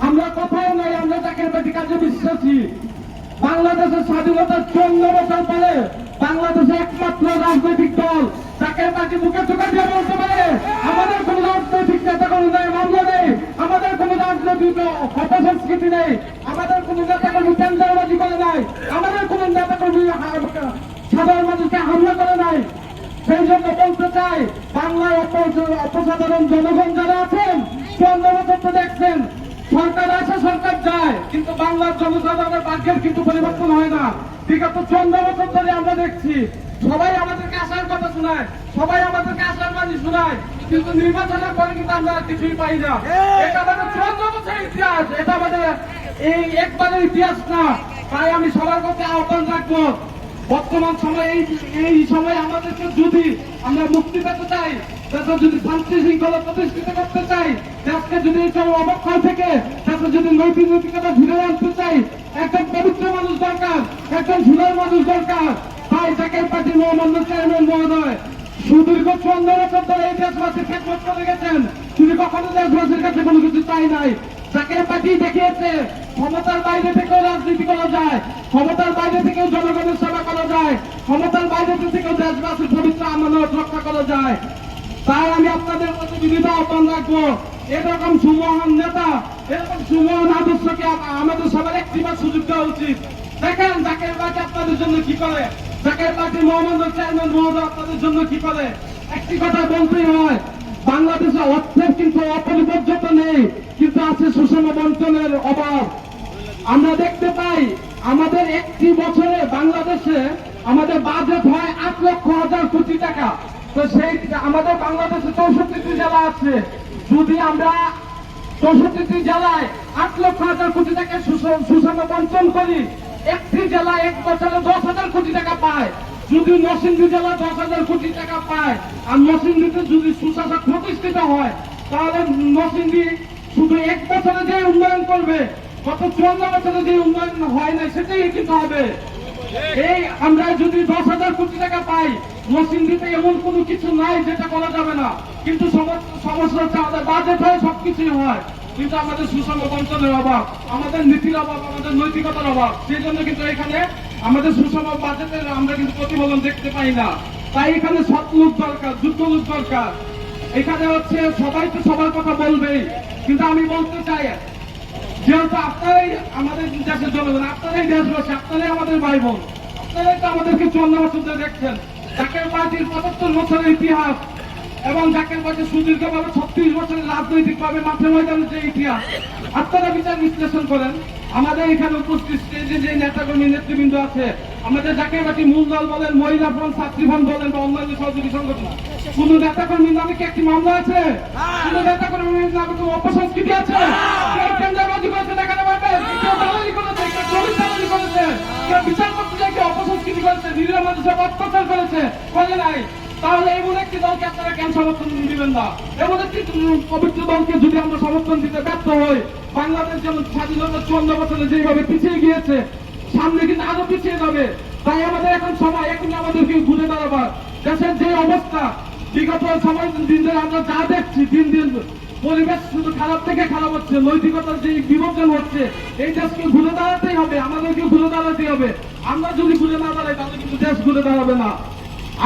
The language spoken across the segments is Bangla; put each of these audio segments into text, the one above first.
আমরা কোথাও নাই, আমরা জাকের পার্টি কাজে বিশ্বাসী। বাংলাদেশের স্বাধীনতার চুয়ান্ন বছর পরে বাংলাদেশে একমাত্র রাজনৈতিক দল জাকের পার্টি মুখে চোখে দিয়ে বলতে পারে, আমাদের কোন রাজনৈতিক নেতা কোনো নেই, মামলা নেই। আমাদের কোন রাজনৈতিক অপসংস্কৃতি নেই। আমাদের কোন নেতা কর্মী কেন্দ্রবাজি করে নাই। আমাদের কোন নেতা কর্মী সাধারণ মানুষকে হামলা করে নাই। সেই জন্য বলতে চাই বাংলার অপ- অপসাধারণ জনগণ যারা আছেন চুয়ান্ন বছর তো দেখছেন সরকার আসে সরকার যায়। কিন্তু বাংলার জনসাধারণের ভাগ্যের কিন্তু পরিবর্তন হয় না। বিগত চুয়ান্ন বছর ধরে আমরা দেখছি সবাই আমাদেরকে আসার কথা শোনায় সবাই আমাদেরকে আসার বাণী শোনায় কিন্তু নির্বাচনের পরে কিন্তু আমরা কিছুই পাই না। এটা আমাদের চুয়ান্ন বছরের ইতিহাস এটা আমাদের এই একবারের ইতিহাস না। তাই আমি সবার কাছে আহ্বান রাখব বর্তমান সময়ে এই এই সময় আমাদেরকে যদি আমরা মুক্তি পেতে চাই দেশে যদি শান্তি প্রতিষ্ঠিত করতে চাই দেশকে যদি এই অবক্ষয় থেকে দেশে যদি নৈতিক নৈতিকতা ফিরে আনতে চাই, একজন পবিত্র মানুষ দরকার, একজন সুন্দর মানুষ দরকার। তাই জাকের পার্টি মহামান্য চেয়ারম্যান মহোদয়, সুদীর্ঘ চুয়ান্ন বছর ধরে এই দেশবাসী খেদমত করে গেছেন। তিনি কখনো দেশবাসীর কাছে কোনো কিছু চাই নাই। জাকের পার্টি দেখিয়েছে, ক্ষমতার বাইরে থেকেও রাজনীতি করা যায়, ক্ষমতার বাইরে থেকেও জনগণের সেবা করা যায়, ক্ষমতার বাইরে থেকেও দেশবাসীর পবিত্র আমানত রক্ষা করা যায়। তাই আমি আপনাদের কাছে বিনীত রাখব। এরকম সুমহান নেতা, এরকম সুমহান আদর্শকে আমাদের সবার একটিবার সুযোগ দেওয়া উচিত। দেখেন, জাকের পার্টি আপনাদের জন্য কি করে? জাকের পার্টি মোহাম্মদ চেয়ারম্যান মহোদয় আপনাদের জন্য কি করে? একটি কথা বলতেই হয়, বাংলাদেশে অর্থের কিন্তু অপরিপর্যত নেই, কিন্তু আছে সুষম বন্টনের অভাব। আমরা দেখতে পাই, আমাদের একটি বছরে বাংলাদেশে আমাদের বাজেট হয় আট লক্ষ হাজার কোটি টাকা। তো সেই আমাদের বাংলাদেশে চৌষট্টিটি জেলা আছে, যদি আমরা চৌষট্টিটি জেলায় আট লক্ষ হাজার কোটি টাকা সুষ- সুষম বন্টন করি, একটি জেলা এক বছরে দশ হাজার কোটি টাকা পায়। যদি নরসিংদী জেলা দশ হাজার কোটি টাকা পায়, আর নরসিংদীতে যদি সুশাসক প্রতিষ্ঠিত হয়, তাহলে নরসিংদী শুধু এক বছরে যে উন্নয়ন করবে, গত চুয়ান্ন বছরে যে উন্নয়ন হয় না সেটাই কিন্তু হবে। এই, আমরা যদি দশ হাজার কোটি টাকা পাই নরসিংদীতে এমন কোনো কিছু নাই যেটা করা যাবে না। কিন্তু সমস্যা হচ্ছে আমাদের বাজেট হয় সবকিছুই হয়। কিন্তু আমাদের সুষম বঞ্চনের অভাব, আমাদের নীতির অভাব, আমাদের নৈতিকতার অভাব, সেই জন্য কিন্তু এখানে আমাদের সুষম বাজেটের আমরা কিন্তু প্রতিফলন দেখতে পাই না। তাই এখানে সৎ লোক দরকার যুদ্ধ লোক দরকার। এখানে হচ্ছে সবাই তো সবার কথা বলবেই। কিন্তু আমি বলতে চাই যেহেতু আপনারাই আমাদের দেশের জনগণ, আপনারাই দেশবাসী, আপনারাই আমাদের ভাই বোন আপনারাই তো আমাদেরকে চুয়ান্ন বছর দেখছেন। জাকের পার্টির পঁচাত্তর বছরের ইতিহাস এবং জাকের পার্টি সুদীর্ঘভাবে ছত্রিশ বছরের রাজনৈতিক ভাবে মাঠে ময়দানের যে ইতিহাস, আপনারা বিচার বিশ্লেষণ করেন। আমাদের এখানে উপস্থিত স্টেজে যে নেতাকর্মী, নেতৃবৃন্দ আছে, আমাদের জাকের পার্টি মূল দল বলেন, মহিলা ফ্রন্ট, ছাত্রী ফ্রন্ট বলেন বা অন্যান্য সহযোগী সংগঠন। কোন নেতাকর্মীর নামে কি একটি মামলা আছে? কোন নেতাকর্মীর নামে কোনো অপসংস্কৃতি আছে? মানুষের অত্যাচার করেছে। করে নাই? তাহলে এমন একটি দলকে আপনারা কেন সমর্থন দিবেন না? এমন একটি পবিত্র দলকে যদি আমরা সমর্থন দিতে ব্যর্থ হই, বাংলাদেশ যেমন স্বাধীনতা চুয়ান্ন বছরে যেভাবে পিছিয়ে গিয়েছে, সামনে কিন্তু আরও পিছিয়ে যাবে। তাই আমাদের এখন সময় এখন আমাদেরকে ঘুরে দাঁড়াবার। দেশের যে অবস্থা, বিগত সময় দিন ধরে আমরা যা দেখছি, দিন দিন পরিবেশ শুধু খারাপ থেকে খারাপ হচ্ছে নৈতিকতার যে বিবর্তন হচ্ছে এই দেশকে ঘুরে দাঁড়াতেই হবে আমাদেরকে ঘুরে দাঁড়াতেই হবে। আমরা যদি ঘুরে না দাঁড়াই তাহলে কিন্তু দেশ ঘুরে দাঁড়াবে না।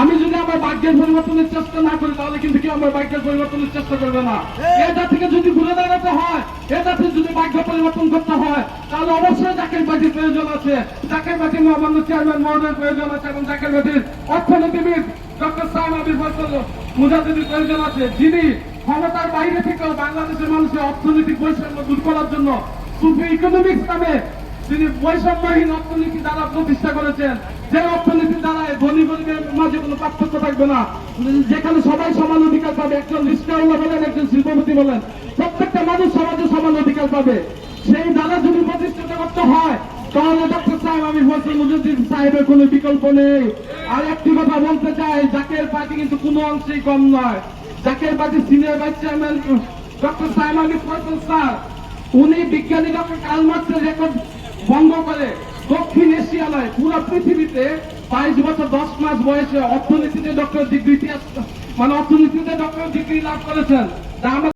আমি যদি আমার ভাগ্যের পরিবর্তনের চেষ্টা না করি তাহলে কিন্তু কেউ আমার ভাগ্যের পরিবর্তনের চেষ্টা করবে না। এটা থেকে যদি ঘুরে দাঁড়াতে হয় এটা থেকে যদি ভাগ্য পরিবর্তন করতে হয় তাহলে অবশ্যই জাকের পার্টির প্রয়োজন আছে। জাকের পার্টির মহামান্য চেয়ারম্যান মহোদয়ের প্রয়োজন আছে এবং জাকের পার্টির অর্থনীতিবিদ ডক্টর সাহেব আবির ফসল মুজাহিদের প্রয়োজন আছে। যিনি ক্ষমতার বাইরে থেকেও বাংলাদেশের মানুষের অর্থনৈতিক বৈষম্য দূর করার জন্য সুফি ইকোনমিক্স নামে তিনি বৈষম্যহীন অর্থনীতি দ্বারা প্রতিষ্ঠা করেছেন, যে অর্থনীতি দ্বারা ধনী গরিবের মাঝে কোনো পার্থক্য থাকবে না। যেখানে সবাই সমান অধিকার পাবে, একজন রিস্কাওয়ালা বলেন, একজন শিল্পপতি বলেন, প্রত্যেকটা মানুষ সমাজে সমান অধিকার পাবে। সেই দ্বারা যদি প্রতিষ্ঠিত করতে হয়, তাহলে ডক্টর সাহেব, আমি ফসল মুজুদ্দিন সাহেবের কোনো বিকল্প নেই। আর একটি কথা বলতে চাই, জাকের পার্টি কিন্তু কোনো অংশেই কম নয়। Zaker party senior vice chairman doctor আমি ফসল স্যার, উনি বিজ্ঞানী ডক্টর কালমার্সের রেকর্ড ভঙ্গ করে দক্ষিণ এশিয়া নয় পুরো পৃথিবীতে বাইশ বছর, দশ মাস বয়সে অর্থনীতিতে ডক্টর ডিগ্রি মানে অর্থনীতিতে ডক্টর ডিগ্রি লাভ করেছেন।